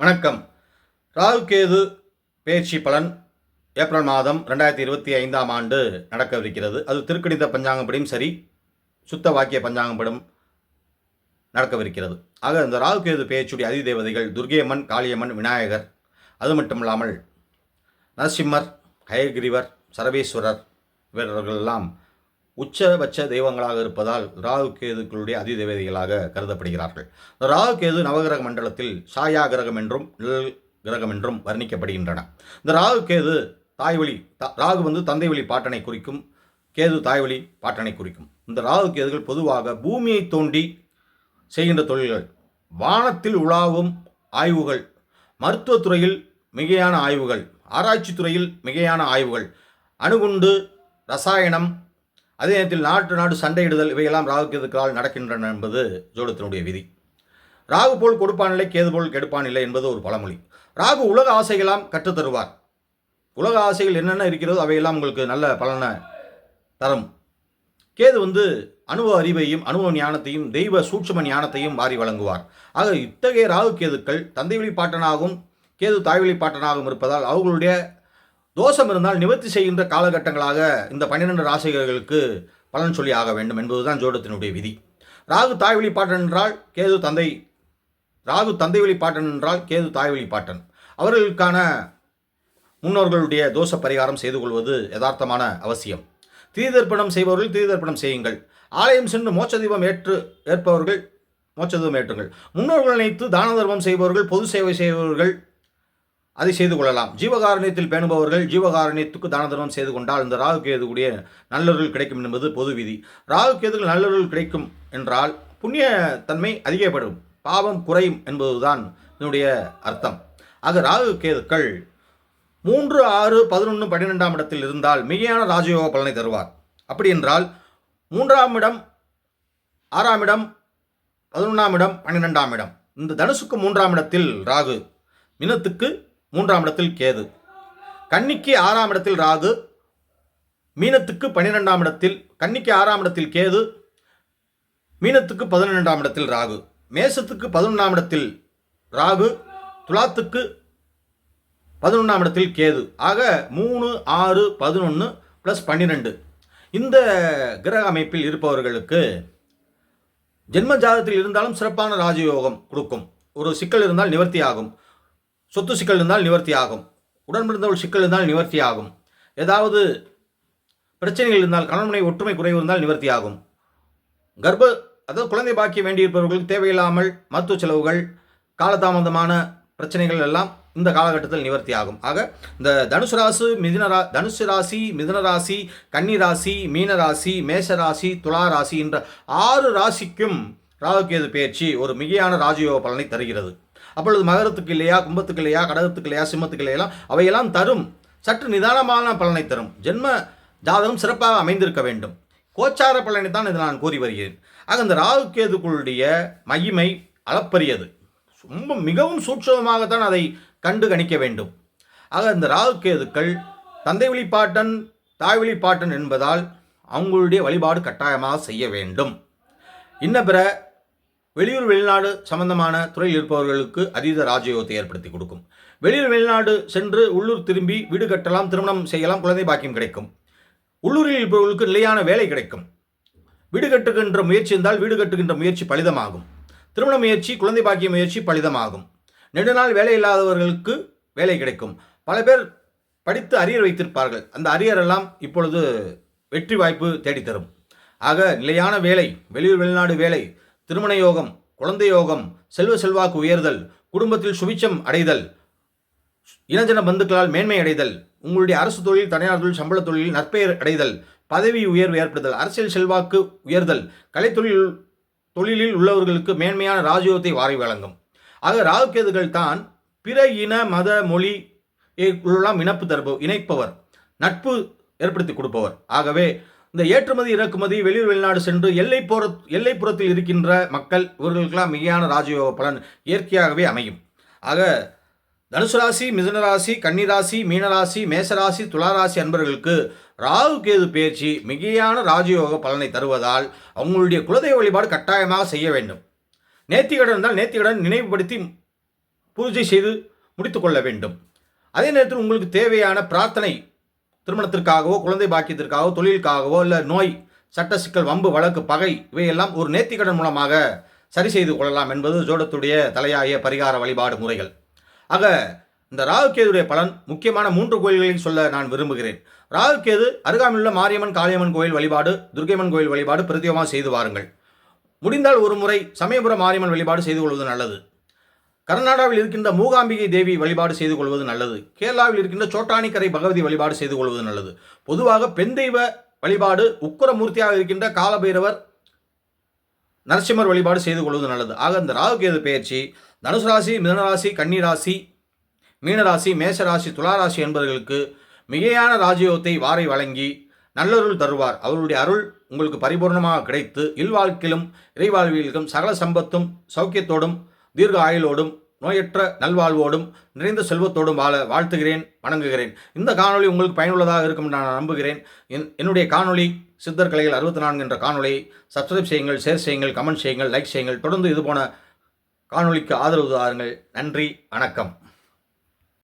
வணக்கம். ராகு கேது பேச்சு பலன் ஏப்ரல் மாதம் ரெண்டாயிரத்தி இருபத்தி ஐந்தாம் ஆண்டு நடக்கவிருக்கிறது. அது திருக்கணித பஞ்சாங்கப்படியும் சரி சுத்த வாக்கிய பஞ்சாங்கப்படும் நடக்கவிருக்கிறது. ஆக இந்த ராகு கேது பேச்சுடைய அதிதேவதைகள் துர்கேமன் காளியம்மன் விநாயகர் அது மட்டும் இல்லாமல் நரசிம்மர் ஹயகிரிவர் சரவேஸ்வரர் இவர்களெல்லாம் உச்சபட்ச தெய்வங்களாக இருப்பதால் ராகு கேதுக்களுடைய அதிதேவதைகளாக கருதப்படுகிறார்கள். இந்த ராகு கேது நவகிரக மண்டலத்தில் சாயா கிரகம் என்றும் நிழல் கிரகம் என்றும் வர்ணிக்கப்படுகின்றன. இந்த ராகு கேது தாய்வழி த- ராகு வந்து தந்தை வழி பாட்டனை குறிக்கும் கேது தாய்வழி பாட்டனை குறிக்கும். இந்த ராகு கேதுகள் பொதுவாக பூமியை தோண்டி செய்கின்ற தொழில்கள். வானத்தில் உலாவும் ஆய்வுகள் மருத்துவத்துறையில் மிகையான ஆய்வுகள் ஆராய்ச்சி துறையில் மிகையான ஆய்வுகள் அணுகுண்டு ரசாயனம் அதே நேரத்தில் நாட்டு நாடு சண்டையிடுதல் இவையெல்லாம் ராகு நடக்கின்றன என்பது ஜோடத்தினுடைய விதி. ராகு போல் கொடுப்பான் இல்லை கேது போல் கெடுப்பான் இல்லை என்பது ஒரு பழமொழி. ராகு உலக ஆசைகளாம் கற்றுத் தருவார். உலக ஆசைகள் என்னென்ன இருக்கிறதோ அவையெல்லாம் உங்களுக்கு நல்ல பலனை தரும். கேது வந்து அனுபவ அறிவையும் அனுபவ ஞானத்தையும் தெய்வ சூட்சும ஞானத்தையும் வாரி வழங்குவார். ஆக இத்தகைய ராகு கேதுக்கள் தந்தை வழிபாட்டனாகவும் கேது தாய் வழிபாட்டனாகவும் இருப்பதால் அவர்களுடைய தோஷம் இருந்தால் நிவர்த்தி செய்கின்ற காலகட்டங்களாக இந்த பன்னிரெண்டு ராசிகர்களுக்கு பலன் சொல்லி ஆக வேண்டும் என்பதுதான் ஜோடத்தினுடைய விதி. ராகு தாய் வழிபாட்டன் என்றால் கேது தந்தை ராகு தந்தை வழி பாட்டன் என்றால் கேது தாய் வழிபாட்டன். அவர்களுக்கான முன்னோர்களுடைய தோஷ பரிகாரம் செய்து கொள்வது யதார்த்தமான அவசியம். தீதர்ப்பணம் செய்பவர்கள் தீதர்ப்பணம் செய்யுங்கள். ஆலயம் சென்று மோட்ச தீபம் ஏற்று ஏற்பவர்கள் மோட்ச தீபம் ஏற்றுங்கள். முன்னோர்கள் நினைத்து தான தர்மம் செய்பவர்கள் பொது சேவை செய்பவர்கள் அதை செய்து கொள்ளலாம். ஜீவகாரணியத்தில் பேணுபவர்கள் ஜீவகாரணியத்துக்கு தான தர்மம் செய்து கொண்டால் இந்த ராகு கேதுக்குடைய நல்லொருள் கிடைக்கும் என்பது பொது விதி. ராகு கேதுகள் நல்லொருள் கிடைக்கும் என்றால் புண்ணிய தன்மை அதிகப்படும். பாவம் குறையும் என்பதுதான் இதனுடைய அர்த்தம். ஆக ராகு கேதுக்கள் மூன்று ஆறு பதினொன்று பன்னிரெண்டாம் இடத்தில் இருந்தால் மிகையான ராஜயோக பலனை தருவார். அப்படி என்றால் மூன்றாம் இடம் ஆறாம் இடம் பதினொன்றாம் இடம் பன்னிரெண்டாம் இடம். இந்த தனுசுக்கு மூன்றாம் இடத்தில் ராகு மினத்துக்கு மூன்றாம் இடத்தில் கேது. கன்னிக்கு ஆறாம் இடத்தில் ராகு. மீனத்துக்கு பன்னிரெண்டாம் இடத்தில் கன்னிக்கு ஆறாம் இடத்தில் கேது. மீனத்துக்கு பதினெண்டாம் இடத்தில் ராகு. மேசத்துக்கு பதினொன்றாம் இடத்தில் ராகு. துலாத்துக்கு பதினொன்றாம் இடத்தில் கேது. ஆக மூணு ஆறு பதினொன்று ப்ளஸ் பன்னிரெண்டு. இந்த கிரக அமைப்பில் இருப்பவர்களுக்கு ஜென்ம ஜாதத்தில் இருந்தாலும் சிறப்பான ராஜயோகம் கொடுக்கும். ஒரு சிக்கல் இருந்தால் நிவர்த்தி ஆகும் சொத்து சிக்கல் இருந்தால் நிவர்த்தி ஆகும் உடன்பிறந்தவள் சிக்கல் இருந்தால் நிவர்த்தி ஆகும் ஏதாவது பிரச்சனைகள் இருந்தால் கணவனை ஒற்றுமை குறைவு இருந்தால் நிவர்த்தி ஆகும் கர்ப்ப அதாவது குழந்தை பாக்கியம் வேண்டியிருப்பவர்களுக்கு தேவையில்லாமல் மருத்துவ செலவுகள் காலதாமதமான பிரச்சனைகள் எல்லாம் இந்த காலகட்டத்தில் நிவர்த்தி ஆகும் ஆக இந்த தனுசு ராசு மிதுன ரா தனுசு ராசி மிதுன ராசி கன்னி ராசி மீன ராசி மேஷ ராசி துலா ராசி என்ற ஆறு ராசிக்கும் ராகுகேது பயிற்சி ஒரு மிகையான ராஜயோக பலனை தருகிறது. அப்பொழுது மகரத்துக்கு இல்லையா கும்பத்துக்கு இல்லையா கடகத்துக்கு இல்லையா சிம்மத்துக்கு இல்லையா அவையெல்லாம் தரும். சற்று நிதானமான பலனை தரும். ஜென்ம ஜாதகம் சிறப்பாக அமைந்திருக்க வேண்டும். கோச்சார பலனை தான் இதை நான் கூறி வருகிறேன். ஆக இந்த ராகுகேதுக்களுடைய மகிமை அளப்பரியது. ரொம்ப மிகவும் சூட்சமாகத்தான் அதை கண்டு கணிக்க வேண்டும். ஆக இந்த ராகு கேதுக்கள் தந்தை வழிபாட்டன் தாய் வழிபாட்டன் என்பதால் அவங்களுடைய வழிபாடு கட்டாயமாக செய்ய வேண்டும். இன்ன பிற வெளியூர் வெளிநாடு சம்பந்தமான துறையில் இருப்பவர்களுக்கு அதீத ராஜயோகத்தை ஏற்படுத்தி கொடுக்கும். வெளியூர் வெளிநாடு சென்று உள்ளூர் திரும்பி வீடு கட்டலாம் திருமணம் செய்யலாம் குழந்தை பாக்கியம் கிடைக்கும். உள்ளூரில் இருப்பவர்களுக்கு நிலையான வேலை கிடைக்கும். வீடு கட்டுகின்ற முயற்சி இருந்தால் வீடு கட்டுகின்ற முயற்சி பலிதமாகும். திருமண முயற்சி குழந்தை பாக்கிய முயற்சி பலிதமாகும். நெடுநாள் வேலை இல்லாதவர்களுக்கு வேலை கிடைக்கும். பல பேர் படித்து அரியர் வைத்திருப்பார்கள். அந்த அரியர் எல்லாம் இப்பொழுது வெற்றி வாய்ப்பு தேடித்தரும். ஆக நிலையான வேலை வெளியூர் வெளிநாடு வேலை திருமண யோகம் குழந்தை யோகம் செல்வ செல்வாக்கு உயர்தல் குடும்பத்தில் சுபிச்சம் அடைதல் இனஜன பந்துக்களால் மேன்மை அடைதல் உங்களுடைய அரசு தொழில் தனியார் தொழில் சம்பள தொழிலில் நற்பெயர் அடைதல் பதவி உயர்வு ஏற்படுதல் அரசியல் செல்வாக்கு உயர்தல் கலைத்தொழில் தொழிலில் உள்ளவர்களுக்கு மேன்மையான ராஜயோகத்தை வாரி வழங்கும். ஆக ராகுகேதுகள் தான் பிற இன மத மொழி எல்லாம் இனப்பு தருபவர் இணைப்பவர் நட்பு ஏற்படுத்தி கொடுப்பவர். ஆகவே இந்த ஏற்றுமதி இறக்குமதி வெளியூர் வெளிநாடு சென்று எல்லைப்புற எல்லைப்புறத்தில் இருக்கின்ற மக்கள் இவர்களுக்கெல்லாம் மிகையான ராஜயோக பலன் இயற்கையாகவே அமையும். ஆக தனுசு ராசி மிதுன ராசி மீனராசி மேசராசி துளாராசி அன்பர்களுக்கு ராகு கேது பயிற்சி மிகையான ராஜயோக பலனை தருவதால் அவங்களுடைய குலதெய்வ வழிபாடு கட்டாயமாக செய்ய வேண்டும். நேர்த்திகடன் இருந்தால் நேர்த்திகடன் நினைவுபடுத்தி பூஜை செய்து முடித்துக்கொள்ள வேண்டும். அதே நேரத்தில் உங்களுக்கு தேவையான பிரார்த்தனை திருமணத்திற்காகவோ குழந்தை பாக்கியத்திற்காகவோ தொழிலுக்காகவோ இல்லை நோய் சட்ட சிக்கல் வம்பு வழக்கு பகை இவையெல்லாம் ஒரு நேர்த்திக்கடன் மூலமாக சரி செய்து கொள்ளலாம் என்பது ஜோடத்துடைய தலையாய பரிகார வழிபாடு முறைகள். ஆக இந்த ராகுகேதுடைய பலன் முக்கியமான மூன்று கோயில்களையும் சொல்ல நான் விரும்புகிறேன். ராகுகேது அருகாமையுள்ள மாரியம்மன் காளியம்மன் கோயில் வழிபாடு துர்கையம்மன் கோயில் வழிபாடு பிரத்யேகமாக செய்து வாருங்கள். முடிந்தால் ஒரு முறை சமயபுரம் மாரியம்மன் வழிபாடு செய்து கொள்வது நல்லது. கர்நாடகாவில் இருக்கின்ற மூகாம்பிகை தேவி வழிபாடு செய்து கொள்வது நல்லது. கேரளாவில் இருக்கின்ற சோட்டானிக்கரை பகவதி வழிபாடு செய்து கொள்வது நல்லது. பொதுவாக பெண் தெய்வ வழிபாடு உக்கரமூர்த்தியாக இருக்கின்ற காலபைரவர் நரசிம்மர் வழிபாடு செய்து கொள்வது நல்லது. ஆக இந்த ராகுகேது பெயர்ச்சி தனுசு ராசி மிதனராசி கன்னிராசி மீனராசி மேஷராசி துளாராசி என்பவர்களுக்கு மிகையான ராஜயோகத்தை வாரை வழங்கி நல்லருள் தருவார். அவருடைய அருள் உங்களுக்கு பரிபூர்ணமாக கிடைத்து இல்வாழ்க்கையிலும் இறைவாழ்விலும் சகல சம்பத்தும் சௌக்கியத்தோடும் தீர்க்க ஆயுளோடும் நோயற்ற நல்வாழ்வோடும் நிறைந்த செல்வத்தோடும் வாழ வாழ்த்துகிறேன் வணங்குகிறேன். இந்த காணொளி உங்களுக்கு பயனுள்ளதாக இருக்கும் நான் நம்புகிறேன். என் என்னுடைய காணொளி சித்தர் கலைகள் அறுபத்தி நான்கு என்ற காணொலியை சப்ஸ்கிரைப் செய்யுங்கள் ஷேர் செய்யுங்கள் கமெண்ட் செய்யுங்கள் லைக் செய்யுங்கள். தொடர்ந்து இது போன காணொளிக்கு ஆதரவு தாருங்கள். நன்றி வணக்கம்.